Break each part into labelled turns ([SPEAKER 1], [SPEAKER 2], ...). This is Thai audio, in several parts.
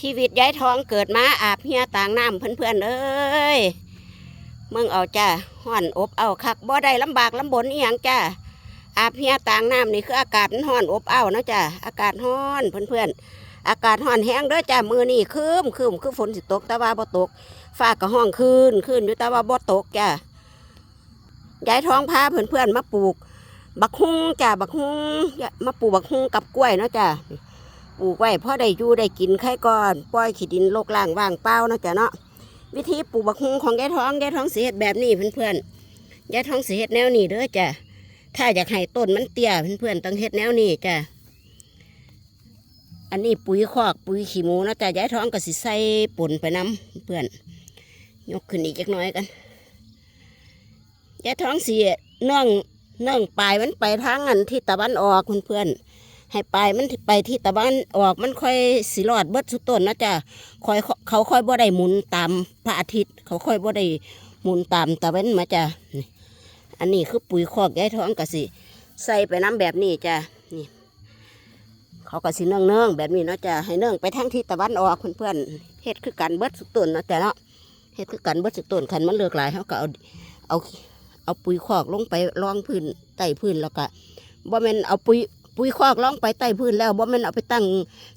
[SPEAKER 1] ชีวิตยายทองเกิดมาอาบเฮียต่างน้ำเพื่อนๆเอ้ยมึงเอาจ้าห่อนอบเอาคักบ่ได้ลำบากลำบนอีหยังจ้าอาบเฮียต่างน้ำนี่คืออากาศมันห่อนอบเอาเนาะจ้าอากาศห่อนเพื่อนๆอากาศห่อนแห้งเด้อจ้ามือนี่คืมคืมคือฝนสิตกแต่ว่าบ่ตกฟ้าก็ห้องคืนคืนอยู่แต่ว่าบ่ตกจ้ายายท้องพาเพื่อนๆมาปลูก บักฮุ้งจ้าบักฮุ้งมาปลูกบักฮุ้งกับกล้วยเนาะจ้า ปลูกไว้พอได้อยู่ได้กินไข่ก่อนปล่อยขี้ดินโลกล่างว่างเปล่านะจ้ะเนาะวิธีปลูกบักฮุงของยายท้องยายท้องเสีเฮ็ดแบบนี้เพื่อนๆยายท้องเสีเฮ็ดแนวนี้เด้อจ้ะถ้าอยากให้ต้นมันเตี้ยเพื่อนๆต้องเฮ็ดแนวนี้จ้ะอันนี้ปุ๋ยคอกปุ๋ยขี้หมูนะจ้ะยายท้องก็สิใส่ป่นไปน้ำเพื่อนยกขึ้นอีกจักหน้อยกันยายท้องเสีเนื่องเนื่องปลายมันไปทางอันที่ตะวันออกเพื่อนๆ ให้ไปมันไปที่ตะวันออกมันค่อยสิรอดเบิดสุดต้นนะจ๊ะค่อยเขาค่อยบ่ได้หมุนตามพระอาทิตย์ เขาค่อยบ่ได้หมุนตามตะวันมาจ้ะอันนี้คือปุ๋ยคอกยายท้องกะสิ ใส่ไปน้ำแบบนี้จ้ะนี่ เขาก็สิเนื่องเนื่องแบบนี้เนาะจ้ะให้เนื่องไปทางทิศตะวันออกเพื่อนๆเฮ็ดคือกันเบิดสุดต้นเนาะจ้ะเนาะเฮ็ดคือกันเบิดสุดต้นคันมันเลือกหลายเขาก็เอาเอาเอาปุ๋ยคอกลงไปรองพื้นใต้พื้นแล้วก็บ่แม่นเอาปุ๋ย ปุ๋ยคอกล่องไปใต้พื้นแล้วบ่แม่นเอาไปตั้ง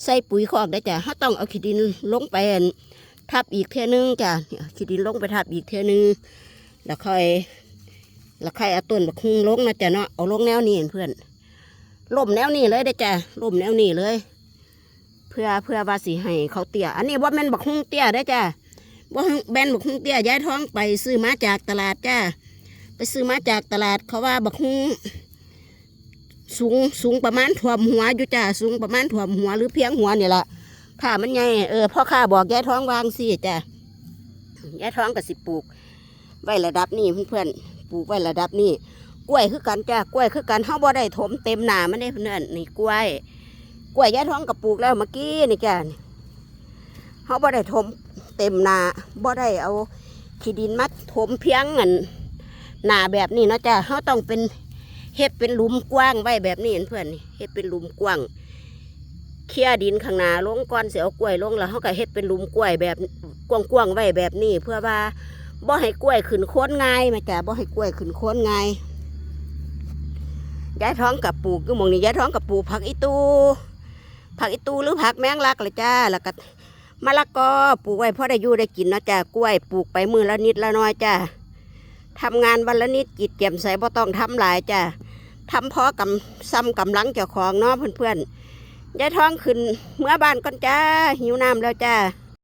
[SPEAKER 1] ใส่ปุ๋ยคอกได้จ้ะเขาต้องเอาขี้ดินลงไปทับอีกเท่ยนึงจ้ะขี้ดินลงไปทับอีกเท่ยนึง แล้วค่อยแล้วค่อยเอาต้นบักฮุงลงนะจ้ะเนาะเอาลงแนวนี้เพื่อนล่มแนวนี้เลยได้จ้ะล่มแนวนี้เลย เพื่อเพื่อว่าสิให้เขาเตี้ยอันนี้ว่แม่นบักฮุงเตี้ยได้จ้ะว่แม่นบักฮุงเตี้ยย้ายท้องไปซื้อมาจากตลาดจ้ะไปซื้อมาจากตลาดเขาว่าบักฮุง สูงสูงประมาณถ่วมหัวอยู่จ้าสูงประมาณถ่วมหัวหรือเพียงหัวนี่แหละถ้ามันใหญ่เออพ่อข้าบอกยายท้องวางสิจ้ายายท้องก็สิปลูก ไว้ระดับนี้เพื่อนๆปลูกไว้ระดับนี้กล้วยคือกันจ้ากล้วยคือกันเฮาบ่ได้ถมเต็มหนามันได้เพื่อนนี่กล้วยกล้วยยายท้องก็ปลูกแล้วเมื่อกี้นี่จ้าเฮาบ่ได้ถมเต็มหนาบ่ได้เอาขี้ดินมาถมเพียงเงินหนาแบบนี้เนาะจ้าเฮาต้องเป็น เฮ็ดเป็นหลุมกว้างไว้แบบนี้เห็นเพื่อนนี่เฮ็ดเป็นหลุมกว้างเคลียดินข้างหน้าลงก่อนเสียกล้วยลงแล้วเขาก็เฮ็ดเป็นหลุมกล้วยแบบกว้างๆไว้แบบนี้ เพื่อว่าบ่ให้กล้วยขึ้นโค้นง่ายมาจ้ะบ่ให้กล้วยขึ้นโค้นง่ายยายท้องกับปลูกอยู่หมองนี้ยายท้องกับปลูกผักอีตูผักอีตูหรือผักแมงลักเลยจ้าแล้วก็มะละกอปลูกไว้พอได้อยู่ได้กินเนาะจ้ากล้วยปลูกไปมือละนิดละน้อยจ้า ทำงานวันละนิดจิตเก็มใส่บ่ต้องทำหลายจ้ะทำพอกำซ้ำกำลังเจ้าของเนาะเพื่อนๆยายท้องขึ้นเมื่อบ้านก่อนจ้าหิวน้ำแล้วจ้า